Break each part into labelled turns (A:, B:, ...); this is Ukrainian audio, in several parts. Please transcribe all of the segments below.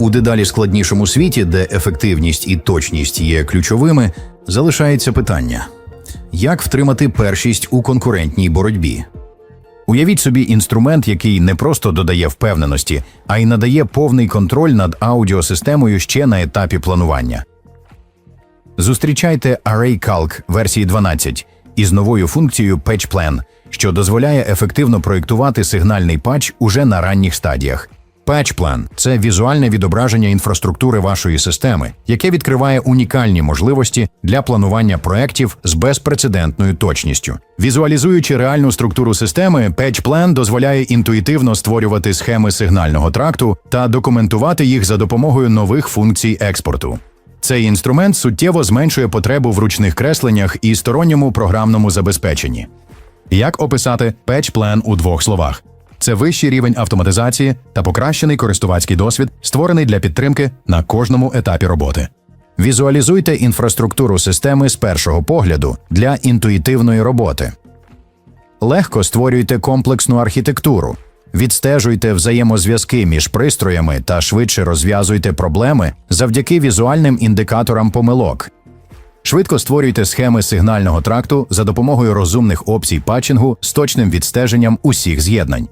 A: У дедалі складнішому світі, де ефективність і точність є ключовими, залишається питання: як втримати першість у конкурентній боротьбі? Уявіть собі інструмент, який не просто додає впевненості, а й надає повний контроль над аудіосистемою ще на етапі планування. Зустрічайте Array Calc версії 12 із новою функцією Patch Plan, що дозволяє ефективно проєктувати сигнальний патч уже на ранніх стадіях. Plan – це візуальне відображення інфраструктури вашої системи, яке відкриває унікальні можливості для планування проєктів з безпрецедентною точністю. Візуалізуючи реальну структуру системи, Plan дозволяє інтуїтивно створювати схеми сигнального тракту та документувати їх за допомогою нових функцій експорту. Цей інструмент суттєво зменшує потребу в ручних кресленнях і сторонньому програмному забезпеченні. Як описати Patch у двох словах? Це вищий рівень автоматизації та покращений користувацький досвід, створений для підтримки на кожному етапі роботи. Візуалізуйте інфраструктуру системи з першого погляду для інтуїтивної роботи. Легко створюйте комплексну архітектуру, відстежуйте взаємозв'язки між пристроями та швидше розв'язуйте проблеми завдяки візуальним індикаторам помилок. Швидко створюйте схеми сигнального тракту за допомогою розумних опцій патчингу з точним відстеженням усіх з'єднань.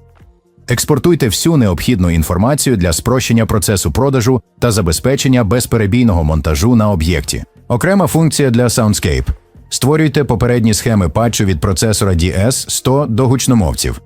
A: Експортуйте всю необхідну інформацію для спрощення процесу продажу та забезпечення безперебійного монтажу на об'єкті. Окрема функція для Soundscape. Створюйте попередні схеми патчу від процесора DS100 до гучномовців.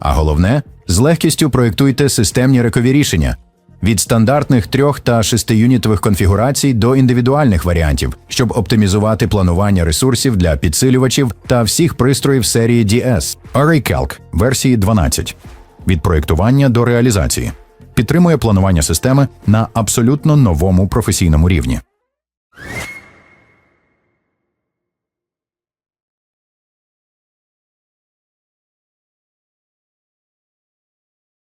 A: А головне, з легкістю проєктуйте системні рекові рішення від стандартних трьох та шестиюнітових конфігурацій до індивідуальних варіантів, щоб оптимізувати планування ресурсів для підсилювачів та всіх пристроїв серії DS. Array версії 12 від проєктування до реалізації, підтримує планування системи на абсолютно новому професійному рівні.